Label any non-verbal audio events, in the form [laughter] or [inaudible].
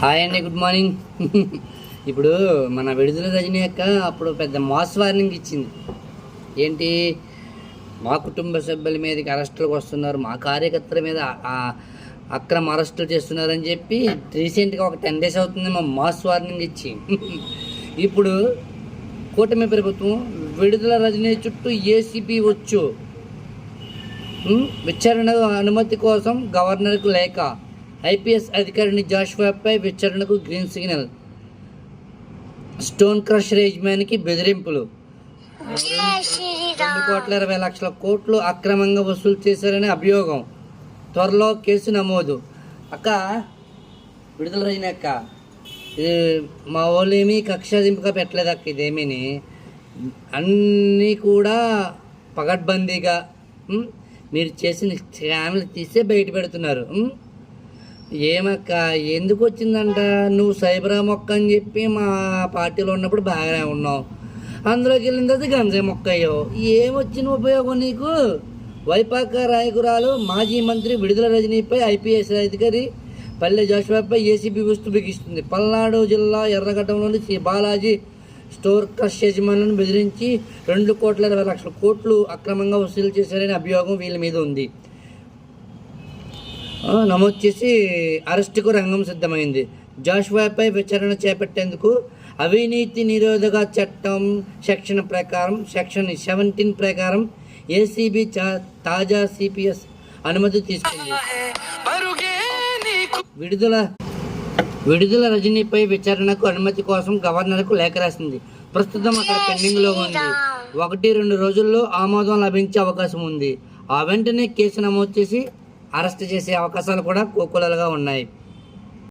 Hi అండి good morning. [laughs] ఇప్పుడు మన విడుదల రజనీ యొక్క అప్పుడు పెద్ద మాస్ వార్నింగ్ ఇచ్చింది. ఏంటి? మా కుటుంబ సభ్యుల మీదకి అరెస్టులకు వస్తున్నారు మా కార్యకర్తల మీద అక్రమ అరెస్టులు చేస్తున్నారని చెప్పి రీసెంట్గా ఒక టెన్ డేస్ అవుతుంది మా మాస్ వార్నింగ్ ఇచ్చి. [laughs] ఇప్పుడు కూటమి ప్రభుత్వం విడుదల రజనీ చుట్టూ ఏసీబీ వచ్చు. విచారణ అనుమతి కోసం గవర్నర్కు లేఖ. ఐపీఎస్ అధికారిని జాషువాపై విచారణకు గ్రీన్ సిగ్నల్. స్టోన్ క్రష్ యజమానికి బెదిరింపులు. రెండు కోట్ల ఇరవై లక్షల కోట్లు అక్రమంగా వసూలు చేశారనే అభియోగం. త్వరలో కేసు నమోదు. అక్క విడుదల అక్క. ఇది మా వాళ్ళు ఏమీ కక్షాదింపుగా పెట్టలేదు అక్క ఇదేమీని. అన్నీ కూడా పగడ్బందీగా. మీరు చేసిన స్కామ్లు తీసే బయట పెడుతున్నారు. ఏమక్క ఎందుకు వచ్చిందంట? నువ్వు సైబరా మొక్క అని చెప్పి మా పార్టీలో ఉన్నప్పుడు బాగానే ఉన్నావు. అందులోకి వెళ్ళిన తర్వాత గంజాయి మొక్క అయ్యావు. ఏమొచ్చిన ఉపయోగం నీకు? వైపాక రాయకురాలు మాజీ మంత్రి విడుదల రజనీపై ఐపీఎస్ అధికారి పల్లె జాషువాపై ఏసీబీ వస్తు బిగిస్తుంది. పల్నాడు జిల్లా ఎర్రగడ్డంలోని శ్రీ బాలాజీ స్టోర్ క్రష్ యజమానులను బెదిరించి రెండు కోట్ల ఇరవై లక్షల కోట్లు అక్రమంగా వసూలు చేశారనే అభియోగం వీళ్ళ మీద ఉంది. నమోదు చేసి అరెస్టుకు రంగం సిద్ధమైంది. జాషువాపై విచారణ చేపట్టేందుకు అవినీతి నిరోధక చట్టం సెక్షన్ ప్రకారం సెక్షన్ సెవెంటీన్ ప్రకారం ఏసీబీ తాజా సిపిఎస్ అనుమతి తీసుకుంది. విడుదల విడుదల రజనీపై విచారణకు అనుమతి కోసం గవర్నర్కు లేఖ రాసింది. ప్రస్తుతం అక్కడ పెండింగ్లో ఉంది. ఒకటి రెండు రోజుల్లో ఆమోదం లభించే అవకాశం ఉంది. ఆ వెంటనే కేసు నమోదు చేసి అరెస్ట్ చేసే అవకాశాలు కూడా కోకొలలుగా ఉన్నాయి.